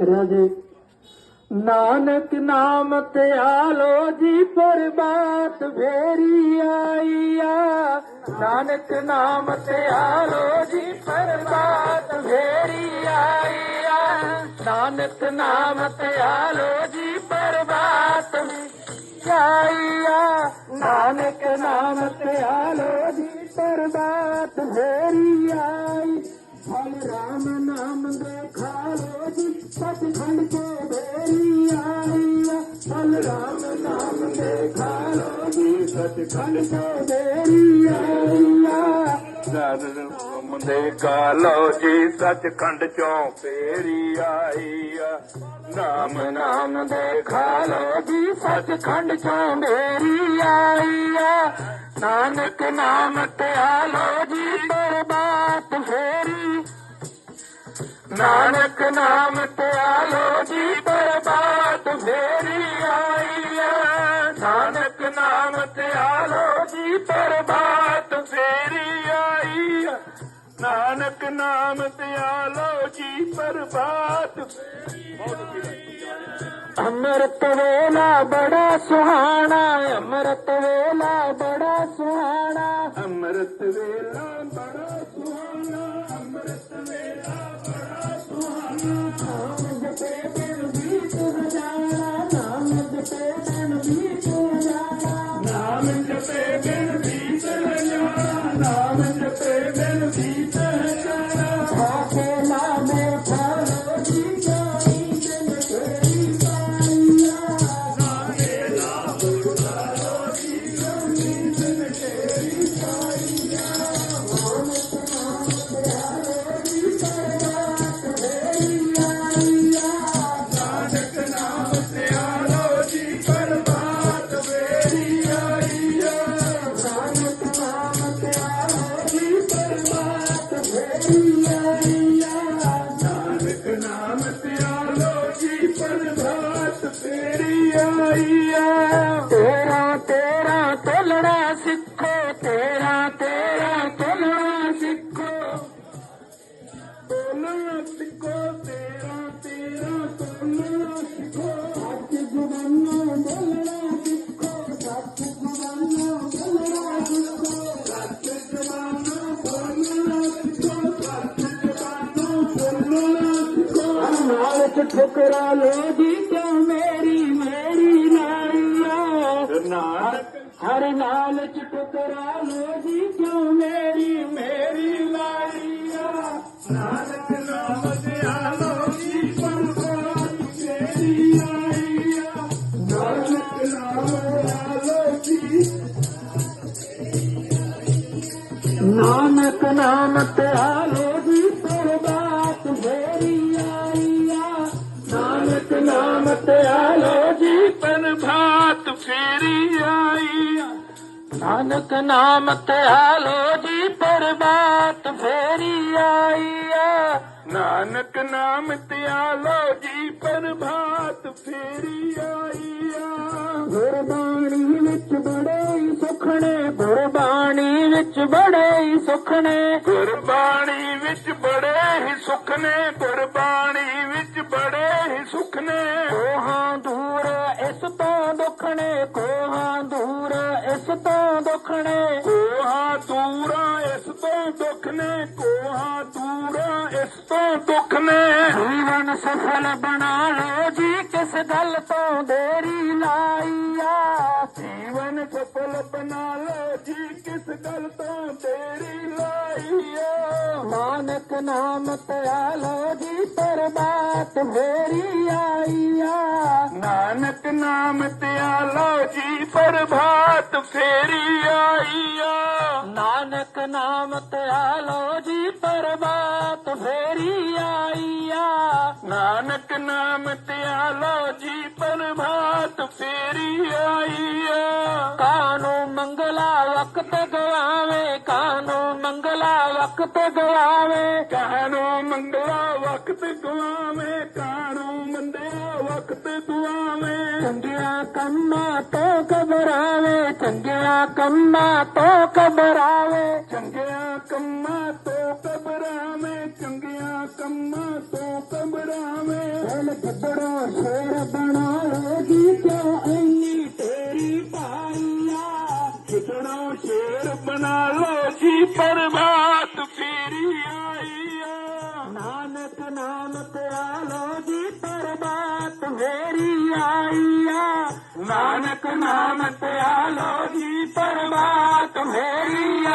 रा नानक नाम ते आलो जी आईया नानक नाम ते आलो जी पर आई आ नानक नाम ते आलो जी पर आई आ नानक ਸਤਖੰਡ ਤੋਂ ਬੇਰੀ ਆਈਆ ਫਲ ਰਾਮ ਨਾਮ ਦੇ ਖਾਲੋ ਜੀ ਸਤਖੰਡ ਕੇ ਬੇਰੀ ਆਈਆ ਨਾਮ ਦੇ ਕਾਲੋ ਜੀ ਸੱਚਖੰਡ ਚੋਂ ਫੇਰੀ ਆਈ ਆ। ਨਾਮ ਨਾਮ ਦੇ ਖਾਲੋ ਜੀ ਸਤਖੰਡ ਚੋਂ ਮੇਰੀ ਆਈਆ ਨਾਨਕ ਨਾਮ ਤੇ ਆਲੋ ਜੀ ਨਾਨਕ ਨਾਮ ਤੇ ਆਲੋ ਜੀ ਪਰਬਾਤ ਫੇਰੀ ਆਈਆ ਨਾਨਕ ਨਾਮ ਤੇ ਜੀ ਪਰਬਾਤ ਫੇਰੀ ਆਈ ਆ। ਨਾਨਕ ਨਾਮ ਤੇ ਜੀ ਪਰਬਾਤ ਅੰਮ੍ਰਿਤ ਵੇਲਾ ਬੜਾ ਸੁਹਾਣਾ, ਅੰਮ੍ਰਿਤ ਵੇਲਾ ਬੜਾ ਸੁਹਾਣਾ। ਅੰਮ੍ਰਿਤ ਵੇਲਾ ਬੜਾ ਸੁਹਾਣਾ, ਅੰਮ੍ਰਿਤ ਵੇਲਾ ਬੜਾ ਸੁਹਾਣਾ ਨਾਮ ਜਪੇ ਦਿਨ ਬੀਤ ਹਜ਼ਾਰਾਂ ਨਾਮ ਜਪੇ ਦਿਨ ਬੀਤ ਹਜ਼ਾਰਾਂ ਨਾਮ ਜਪੇ ਬਿਨ ਬੀਤ ਜਾਣਾ ਨਾਮ ਜਪੇ ਬਿਨ ਬੀਤ ਜਾਣਾ ਆਖੇ ਲਾਮੇ ਫਾਲੋ ਜੀ ਕੋਈ ਦਿਨ ਤੇਰੀ ਪਾਈਆ ਨਾਨਕ ਨਾਮ ਤੇ ਆਲੋ ਜੀ ਪਰਮਾਤ ਵੇਰੀ ਆਈ ਆ ਨਾਨਕ ਨਾਮ ਤੇ ਆਲੋ ਜੀ ਪਰਮਾਤ ਫੇਰੀ ਆਈਆ ਨਾਨਕ ਨਾਮ ਤੇ ਆਲੋ ਜੀ ਪਰਮਾਤ ਫੇਰੀ ਆਈ ਆ ਤੇਰਾ ਤੇਰਾ ਤੋਲਣਾ ਸਿੱਖੋ ਤੇਰਾ ਤੇਰਾ ਤੋਲਣਾ ਸਿੱਖੋ ਬੋਲਣਾ ਸਿੱਖੋ ਤੇਰਾ ਤੇਰਾ ਬੋਲਣਾ ਸਿੱਖੋ ਸੱਚ ਜੁਬਾਨਾਂ ਬੋਲਣਾ ਸਿੱਖੋ ਸੱਚ ਜੁਬਾਨਾਂ ਬੋਲਣਾ ਸਿੱਖੋ ਸੱਚ ਜਵਾਨਾ ਬੋਲਣਾ ਸਿੱਖੋ ਸੱਚ ਜਵਾਨਾ ਬੋਲਣਾ ਸਿੱਖੋ ਨਾਲ ਚ ਠੁਕਰਾ ਲੋ ਜੀ ਕਿਉਂ ਮੇਰੀ ਮੇਰੀ ਲਾਈਆ ਨਾਨਕ। ਹਰ ਨਾਲ ਚ ਠੁਕਰਾ ਲੋ ਜੀ ਕਿਉਂ ਮੇਰੀ ਮੇਰੀ ਲਾਈਆ ਨਾਨਕ ਨਾਮ ਤੇ ਆਲੋ ਜੀ ਪਰਮਾਤ ਫੇਰੀ ਆਈ ਆ। ਨਾਨਕ ਨਾਮ ਤੇ ਆਲੋ ਜੀ। ਨਾਨਕ ਨਾਮ ਤੇ ਆਲੋ ਨਾਨਕ ਨਾਮ ਤੇ ਜੀ ਪਰਬਾਤ ਫੇਰੀ ਆਈ ਆ। ਨਾਨਕ ਨਾਮ ਤੇ ਜੀ ਪਰਮਾਤ ਫੇਰੀ ਆਈ ਆ। ਗੁਰਬਾਣੀ ਵਿੱਚ ਬੜੇ ਹੀ ਸੁਖਣੇ, ਗੁਰਬਾਣੀ ਵਿੱਚ ਬੜੇ ਹੀ ਸੁਖਣੇ। ਗੁਰਬਾਣੀ ਵਿੱਚ ਬੜੇ ਹੀ ਸੁਖ ਨੇ ਗੁਰਬਾਣੀ ਕੋਹਾ ਦੂਰਾ ਇਸ ਤੋਂ ਦੁੱਖ ਨੇ ਕੋਹਾ ਦੂਰਾ ਇਸ ਤੋਂ ਦੁੱਖ ਨੇ। ਜੀਵਨ ਸਫਲ ਬਣਾ ਲੋ ਜੀ, ਕਿਸ ਗੱਲ ਤੋਂ ਦੇਰੀ ਲਾਈਆ ਜੀਵਨ ਸਫਲ ਬਣਾ ਲੋ ਜੀ, ਕਿਸ ਗੱਲ ਤੋਂ ਦੇਰੀ ਲਾਈ ਨਾਨਕ ਨਾਮ ਤੇ ਆਲੋ ਜੀ ਪਰਬਾਤ ਫੇਰੀ ਆਈਆ। ਨਾਨਕ ਨਾਮ ਤੇ ਆਲੋ ਜੀ ਪ੍ਰਭਾਤ ਫੇਰੀ ਆਈ ਆ ਨਾਨਕ ਨਾਮ ਤੇ ਆਲੋ ਜੀ ਪਰਬਾਤ ਫੇਰੀ ਆਈਆ। ਨਾਨਕ ਨਾਮ ਤੇ ਆਲੋ ਜੀ ਪ੍ਰਭਾਤ ਫੇਰੀ ਆਈ ਆ ਕਾਨੂੰ ਮੰਗਲਾ ਵਕਤ ਗਵਾਵੇ ਕਾਨੂੰ ਵਕਤ ਗਵਾਵੇ ਕਾਣੋ ਮੰਗਲਾ ਵਕਤ ਗੁਆਵੇਂ ਕਾਣੋ ਮੰਦਿਆ ਵਕਤ ਦੁਆਵੇ ਚੰਗਿਆ ਕੰਮਾਂ ਤੋਂ ਘਬਰਾਵੇ, ਚੰਗਿਆ ਕੰਮਾਂ ਤੋਂ ਘਬਰਾਵੇ। ਚੰਗਿਆ ਕੰਮਾਂ ਤੋਂ ਕਬਰਾਵੇਂ ਚੰਗਿਆ ਕੰਮਾਂ ਤੋਂ ਸੰਭਰਾਵੇਂ ਦਿਲ ਗੱਦੜੋ ਸ਼ੇਰ ਬਣਾ ਨਾਨਕ ਆਲੋ ਜੀ ਪਰਮਾਤ ਮੇਰੀ ਆਈਆ ਨਾਨਕ ਨਾਮ ਤੇ ਆਲੋ ਜੀ ਪਰਮਾਤ ਮੇਰੀ